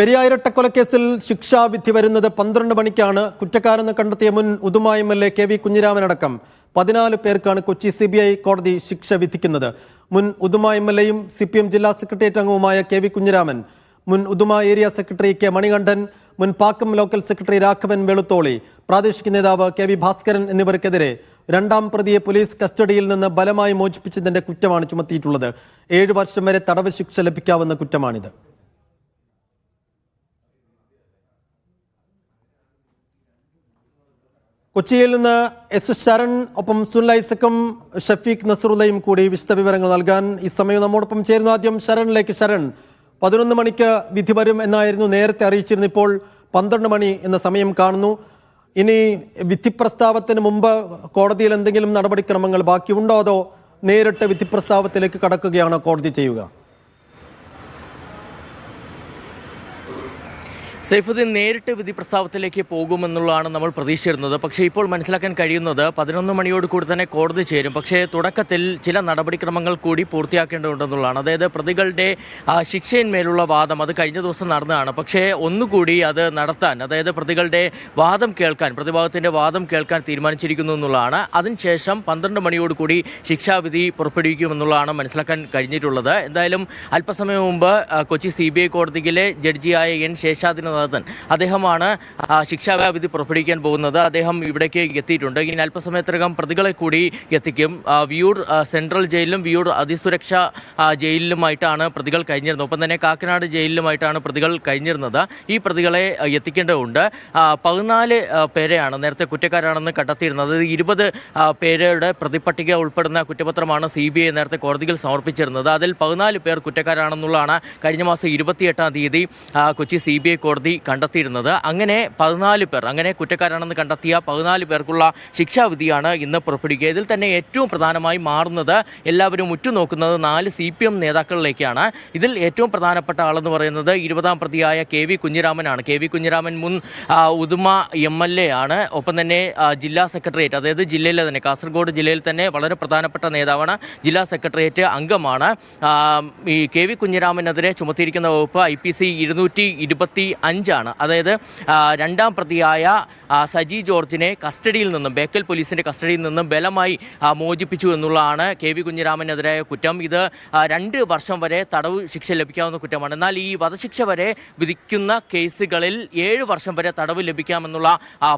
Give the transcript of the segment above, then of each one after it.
പെരിയായിരട്ടക്കൊലക്കേസിൽ ശിക്ഷാവിധി വരുന്നത് പന്ത്രണ്ട് മണിക്കാണ് കുറ്റക്കാരെന്ന് കണ്ടെത്തിയ മുൻ Uduma M L A K V കുഞ്ഞിരാമനടക്കം. പതിനാല് പേർക്കാണ് കൊച്ചി സി ബി ഐ കോടതി ശിക്ഷ വിധിക്കുന്നത്. മുൻ ഉദുമ എം എൽ എയും സി പി എം ജില്ലാ സെക്രട്ടേറിയറ്റ് അംഗവുമായ കെ വി കുഞ്ഞിരാമൻ മുൻ Uduma area secretary K Manikandan മുൻ പാക്കം ലോക്കൽ സെക്രട്ടറി രാഘവൻ വെളുത്തോളി പ്രാദേശിക നേതാവ് കെ വി ഭാസ്കരൻ എന്നിവർക്കെതിരെ രണ്ടാം പ്രതിയെ പോലീസ് കസ്റ്റഡിയിൽ നിന്ന് ബലമായി മോചിപ്പിച്ചതിന്റെ കുറ്റമാണ് ചുമത്തിയിട്ടുള്ളത്. ഏഴു വർഷം വരെ തടവ് ശിക്ഷ ലഭിക്കാവുന്ന കുറ്റമാണിത്. കൊച്ചിയിൽ നിന്ന് എസ് ശരൺ ഒപ്പം സുനിൽ ഐസക്കും ഷഫീഖ് നസറുള്ളയും കൂടി വിശദവിവരങ്ങൾ നൽകാൻ ഈ സമയം നമ്മോടൊപ്പം ചേരുന്ന ആദ്യം ശരണിലേക്ക് ശരൺ. പതിനൊന്ന് മണിക്ക് വിധി വരും എന്നായിരുന്നു നേരത്തെ അറിയിച്ചിരുന്നു ഇപ്പോൾ പന്ത്രണ്ട് മണി എന്ന സമയം കാണുന്നു. ഇനി വിധി പ്രസ്താവത്തിന് മുമ്പ് കോടതിയിൽ എന്തെങ്കിലും നടപടിക്രമങ്ങൾ ബാക്കിയുണ്ടോ അതോ നേരിട്ട് വിധി പ്രസ്താവത്തിലേക്ക് കടക്കുകയാണോ കോടതി ചെയ്യുക? സൈഫുദ്ദീൻ നേരിട്ട് വിധി പ്രസ്താവത്തിലേക്ക് പോകുമെന്നുള്ളതാണ് നമ്മൾ പ്രതീക്ഷിച്ചിരുന്നത്. പക്ഷേ ഇപ്പോൾ മനസ്സിലാക്കാൻ കഴിയുന്നത് പതിനൊന്ന് മണിയോട് കൂടി തന്നെ കോടതി ചേരും. പക്ഷേ തുടക്കത്തിൽ ചില നടപടിക്രമങ്ങൾ കൂടി പൂർത്തിയാക്കേണ്ടതുണ്ടെന്നുള്ളതാണ്. അതായത് പ്രതികളുടെ ശിക്ഷയിന്മേലുള്ള വാദം അത് കഴിഞ്ഞ ദിവസം നടന്നതാണ്. പക്ഷേ ഒന്നുകൂടി അത് നടത്താൻ അതായത് പ്രതികളുടെ വാദം കേൾക്കാൻ പ്രതിഭാഗത്തിന്റെ വാദം കേൾക്കാൻ തീരുമാനിച്ചിരിക്കുന്നു എന്നുള്ളതാണ്. അതിനുശേഷം പന്ത്രണ്ട് മണിയോട് കൂടി ശിക്ഷാവിധി പുറപ്പെടുവിക്കുമെന്നുള്ളതാണ് മനസ്സിലാക്കാൻ കഴിഞ്ഞിട്ടുള്ളത്. എന്തായാലും അല്പസമയം മുമ്പ് കൊച്ചി സി കോടതിയിലെ ജഡ്ജിയായ എൻ ശേഷാദിനനാഥൻ അദ്ദേഹമാണ് ശിക്ഷാവിധി പുറപ്പെടുവിക്കാൻ പോകുന്നത്. അദ്ദേഹം ഇവിടേക്ക് എത്തിയിട്ടുണ്ട്. ഇനി അല്പസമയത്തിനകം പ്രതികളെ കൂടി എത്തിക്കും. വിയൂർ സെൻട്രൽ ജയിലിലും വിയൂർ അതിസുരക്ഷ ജയിലിലുമായിട്ടാണ് പ്രതികൾ കഴിഞ്ഞിരുന്നത്. ഒപ്പം തന്നെ കാക്കനാട് ജയിലിലുമായിട്ടാണ് പ്രതികൾ കഴിഞ്ഞിരുന്നത്. ഈ പ്രതികളെ എത്തിക്കേണ്ടതുണ്ട്. പതിനാല് പേരെയാണ് നേരത്തെ കുറ്റക്കാരാണെന്ന് കണ്ടെത്തിയിരുന്നത്. ഇരുപത് പേരുടെ പ്രതിപട്ടിക ഉൾപ്പെടുന്ന കുറ്റപത്രമാണ് സി ബി ഐ നേരത്തെ കോടതിയിൽ സമർപ്പിച്ചിരുന്നത്. അതിൽ പതിനാല് പേർ കുറ്റക്കാരാണെന്നുള്ളതാണ് കഴിഞ്ഞ മാസം ഇരുപത്തിയെട്ടാം തീയതി കൊച്ചി സി ബി ഐ കോടതി കണ്ടെത്തിയിരുന്നത്. അങ്ങനെ പതിനാല് പേർ അങ്ങനെ കുറ്റക്കാരാണെന്ന് കണ്ടെത്തിയ പതിനാല് പേർക്കുള്ള ശിക്ഷാവിധിയാണ് ഇന്ന് പുറപ്പെടുവിക്കുക. ഇതിൽ തന്നെ ഏറ്റവും പ്രധാനമായി മാറുന്നത് എല്ലാവരും ഉറ്റുനോക്കുന്നത് നാല് സി പി എം നേതാക്കളിലേക്കാണ്. ഇതിൽ ഏറ്റവും പ്രധാനപ്പെട്ട ആളെന്ന് പറയുന്നത് ഇരുപതാം പ്രതിയായ കെ വി കുഞ്ഞിരാമനാണ്. കെ വി കുഞ്ഞിരാമൻ മുൻ ഉദുമ എം എൽ എ ആണ്. ഒപ്പം തന്നെ ജില്ലാ സെക്രട്ടേറിയറ്റ് അതായത് ജില്ലയിലെ തന്നെ കാസർഗോഡ് ജില്ലയിൽ തന്നെ വളരെ പ്രധാനപ്പെട്ട നേതാവാണ്. ജില്ലാ സെക്രട്ടേറിയറ്റ് അംഗമാണ്. ഈ കെ വി കുഞ്ഞിരാമനെതിരെ ചുമത്തിയിരിക്കുന്ന വകുപ്പ് ഐ പി സി ഇരുന്നൂറ്റി ഇരുപത്തി അഞ്ചാണ്. അതായത് രണ്ടാം പ്രതിയായ സജി ജോർജിനെ കസ്റ്റഡിയിൽ നിന്നും ബേക്കൽ പോലീസിന്റെ കസ്റ്റഡിയിൽ നിന്നും ബലമായി മോചിപ്പിച്ചു എന്നുള്ളതാണ് കെ വി കുഞ്ഞിരാമനെതിരായ കുറ്റം. ഇത് രണ്ട് വർഷം വരെ തടവ് ശിക്ഷ ലഭിക്കാവുന്ന കുറ്റമാണ്. എന്നാൽ ഈ വധശിക്ഷ വരെ വിധിക്കുന്ന കേസുകളിൽ ഏഴ് വർഷം വരെ തടവ് ലഭിക്കാമെന്നുള്ള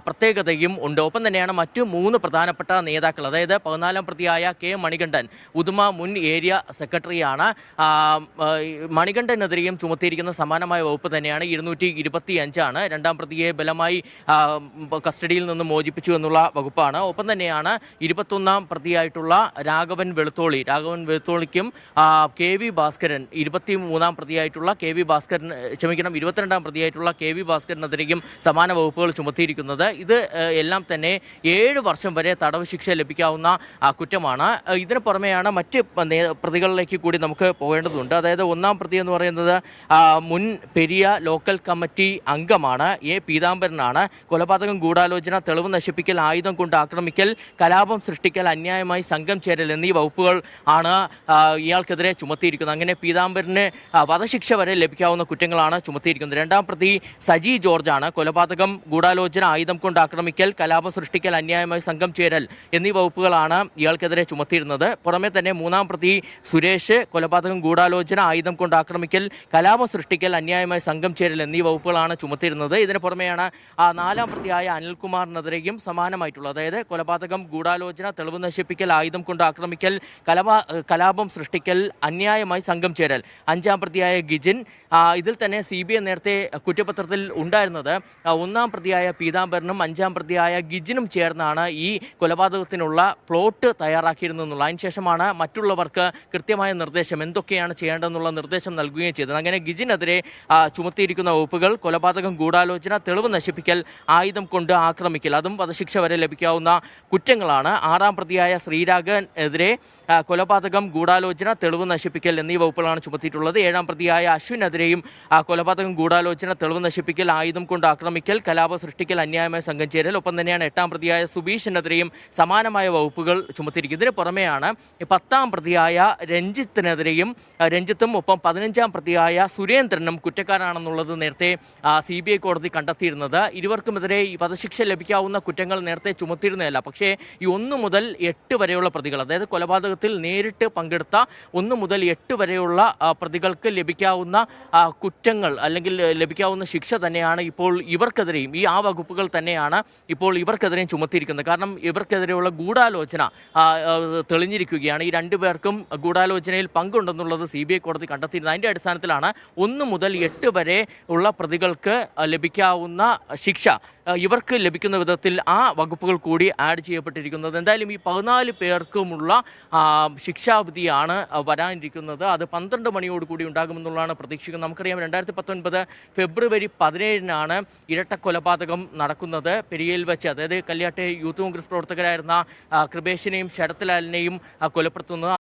പ്രത്യേകതയും ഉണ്ട്. ഒപ്പം തന്നെയാണ് മറ്റു മൂന്ന് പ്രധാനപ്പെട്ട നേതാക്കൾ അതായത് പതിനാലാം പ്രതിയായ കെ മണികണ്ഠൻ ഉദുമ മുൻ ഏരിയ സെക്രട്ടറിയാണ്. മണികണ്ഠനെതിരെയും ചുമത്തിയിരിക്കുന്ന സമാനമായ വകുപ്പ് തന്നെയാണ്. ഇരുന്നൂറ്റി ഇരുപത്തി അഞ്ചാണ് രണ്ടാം പ്രതിയെ ബലമായി കസ്റ്റഡിയിൽ നിന്ന് മോചിപ്പിച്ചു എന്നുള്ള വകുപ്പാണ്. ഒപ്പം തന്നെയാണ് ഇരുപത്തൊന്നാം പ്രതിയായിട്ടുള്ള രാഘവൻ വെളുത്തോളി. രാഘവൻ വെളുത്തോളിക്കും കെ വി ഭാസ്കരൻ ഇരുപത്തി മൂന്നാം പ്രതിയായിട്ടുള്ള കെ വി ഭാസ്കരൻ ക്ഷമിക്കണം ഇരുപത്തിരണ്ടാം പ്രതിയായിട്ടുള്ള കെ വി ഭാസ്കരനെതിരെയും സമാന വകുപ്പുകൾ ചുമത്തിയിരിക്കുന്നത്. ഇത് എല്ലാം തന്നെ ഏഴ് വർഷം വരെ തടവ് ശിക്ഷ ലഭിക്കാവുന്ന കുറ്റമാണ്. ഇതിന് പുറമെയാണ് മറ്റ് പ്രതികളിലേക്ക് കൂടി നമുക്ക് പോകേണ്ടതുണ്ട്. അതായത് ഒന്നാം പ്രതി എന്ന് പറയുന്നത് മുൻ പെരിയ ലോക്കൽ കമ്മിറ്റി അംഗമാണ് എ പീതാംബരനാണ്. കൊലപാതകം ഗൂഢാലോചന തെളിവ് നശിപ്പിക്കൽ ആയുധം കൊണ്ട് ആക്രമിക്കൽ കലാപം സൃഷ്ടിക്കൽ അന്യായമായി സംഘം ചേരൽ എന്നീ വകുപ്പുകൾ ആണ് ഇയാൾക്കെതിരെ ചുമത്തിയിരിക്കുന്നത്. അങ്ങനെ പീതാംബരന് വധശിക്ഷ വരെ ലഭിക്കാവുന്ന കുറ്റങ്ങളാണ് ചുമത്തിയിരിക്കുന്നത്. രണ്ടാം പ്രതി സജി ജോർജാണ്. കൊലപാതകം ഗൂഢാലോചന ആയുധം കൊണ്ട് ആക്രമിക്കൽ കലാപം സൃഷ്ടിക്കൽ അന്യായമായി സംഘം ചേരൽ എന്നീ വകുപ്പുകളാണ് ഇയാൾക്കെതിരെ ചുമത്തിയിരുന്നത്. പുറമെ തന്നെ മൂന്നാം പ്രതി സുരേഷ് കൊലപാതകം ഗൂഢാലോചന ആയുധം കൊണ്ട് ആക്രമിക്കൽ കലാപം സൃഷ്ടിക്കൽ അന്യായമായി സംഘം ചേരൽ എന്നീ വകുപ്പുകളാണ് ചുമത്തിയിരുന്നത്. ഇതിന് പുറമെയാണ് നാലാം പ്രതിയായ അനിൽകുമാറിനെതിരെയും സമാനമായിട്ടുള്ള അതായത് കൊലപാതകം ഗൂഢാലോചന തെളിവ് നശിപ്പിക്കൽ ആയുധം കൊണ്ട് ആക്രമിക്കൽ കലപാ കലാപം സൃഷ്ടിക്കൽ അന്യായമായി സംഘം ചേരൽ. അഞ്ചാം പ്രതിയായ ഗിജിൻ ഇതിൽ തന്നെ സി ബി ഐ നേരത്തെ കുറ്റപത്രത്തിൽ ഉണ്ടായിരുന്നത്. ഒന്നാം പ്രതിയായ പീതാംബരനും അഞ്ചാം പ്രതിയായ ഗിജിനും ചേർന്നാണ് ഈ കൊലപാതകത്തിനുള്ള പ്ലോട്ട് തയ്യാറാക്കിയിരുന്നുള്ളത് അതിനുശേഷമാണ് മറ്റുള്ളവർക്ക് കൃത്യമായ നിർദ്ദേശം എന്തൊക്കെയാണ് ചെയ്യേണ്ടതെന്നുള്ള നിർദ്ദേശം നൽകുകയും ചെയ്തത്. അങ്ങനെ ഗിജിനെതിരെ ചുമത്തിയിരിക്കുന്ന വകുപ്പുകൾ കൊലപാതകം ഗൂഢാലോചന തെളിവ് നശിപ്പിക്കൽ ആയുധം കൊണ്ട് ആക്രമിക്കൽ. അതും വധശിക്ഷ വരെ ലഭിക്കാവുന്ന കുറ്റങ്ങളാണ്. ആറാം പ്രതിയായ ശ്രീരാഗൻ എതിരെ കൊലപാതകം ഗൂഢാലോചന തെളിവ് നശിപ്പിക്കൽ എന്നീ വകുപ്പുകളാണ് ചുമത്തിയിട്ടുള്ളത്. ഏഴാം പ്രതിയായ അശ്വിനെതിരെയും കൊലപാതകം ഗൂഢാലോചന തെളിവ് നശിപ്പിക്കൽ ആയുധം കൊണ്ട് ആക്രമിക്കൽ കലാപ സൃഷ്ടിക്കൽ അന്യായമായ സംഘം ചേരൽ. ഒപ്പം തന്നെയാണ് എട്ടാം പ്രതിയായ സുബീഷിനെതിരെയും സമാനമായ വകുപ്പുകൾ ചുമത്തിയിരിക്കുന്നത്. ഇതിന് പുറമെയാണ് പത്താം പ്രതിയായ രഞ്ജിത്തിനെതിരെയും രഞ്ജിത്തും ഒപ്പം പതിനഞ്ചാം പ്രതിയായ സുരേന്ദ്രനും കുറ്റക്കാരാണെന്നുള്ളത് നേരത്തെ സി ബി ഐ കോടതി കണ്ടെത്തിയിരുന്നത്. ഇരുവർക്കുമെതിരെ ഈ വധശിക്ഷ ലഭിക്കാവുന്ന കുറ്റങ്ങൾ നേരത്തെ ചുമത്തിയിരുന്നതല്ല. പക്ഷേ ഈ ഒന്ന് മുതൽ എട്ട് വരെയുള്ള പ്രതികൾ അതായത് കൊലപാതകത്തിൽ നേരിട്ട് പങ്കെടുത്ത ഒന്ന് മുതൽ എട്ട് വരെയുള്ള പ്രതികൾക്ക് ലഭിക്കാവുന്ന കുറ്റങ്ങൾ അല്ലെങ്കിൽ ലഭിക്കാവുന്ന ശിക്ഷ തന്നെയാണ് ഇപ്പോൾ ഇവർക്കെതിരെയും ഈ ആ വകുപ്പുകൾ തന്നെയാണ് ഇപ്പോൾ ഇവർക്കെതിരെയും ചുമത്തിയിരിക്കുന്നത്. കാരണം ഇവർക്കെതിരെയുള്ള ഗൂഢാലോചന തെളിഞ്ഞിരിക്കുകയാണ്. ഈ രണ്ടുപേർക്കും ഗൂഢാലോചനയിൽ പങ്കുണ്ടെന്നുള്ളത് സി ബി ഐ കോടതി കണ്ടെത്തിയിരുന്നത് അതിന്റെ അടിസ്ഥാനത്തിലാണ് ഒന്ന് മുതൽ എട്ട് വരെ ഉള്ള പ്രതികൾക്ക് ലഭിക്കാവുന്ന ശിക്ഷ ഇവർക്ക് ലഭിക്കുന്ന വിധത്തിൽ ആ വകുപ്പുകൾ കൂടി ആഡ് ചെയ്യപ്പെട്ടിരിക്കുന്നത്. എന്തായാലും ഈ പതിനാല് പേർക്കുമുള്ള ശിക്ഷാവിധിയാണ് വരാനിരിക്കുന്നത്. അത് പന്ത്രണ്ട് മണിയോട് കൂടി ഉണ്ടാകുമെന്നുള്ളതാണ് പ്രതീക്ഷിക്കുന്നത്. നമുക്കറിയാം രണ്ടായിരത്തി പത്തൊൻപത് ഫെബ്രുവരി പതിനേഴിനാണ് ഇരട്ട കൊലപാതകം നടക്കുന്നത്. പെരിയയിൽ വെച്ച് അതായത് കല്യാട്ടെ യൂത്ത് കോൺഗ്രസ് പ്രവർത്തകരായിരുന്ന കൃപേഷിനെയും ശരത്ലാലിനെയും കൊലപ്പെടുത്തുന്നത്.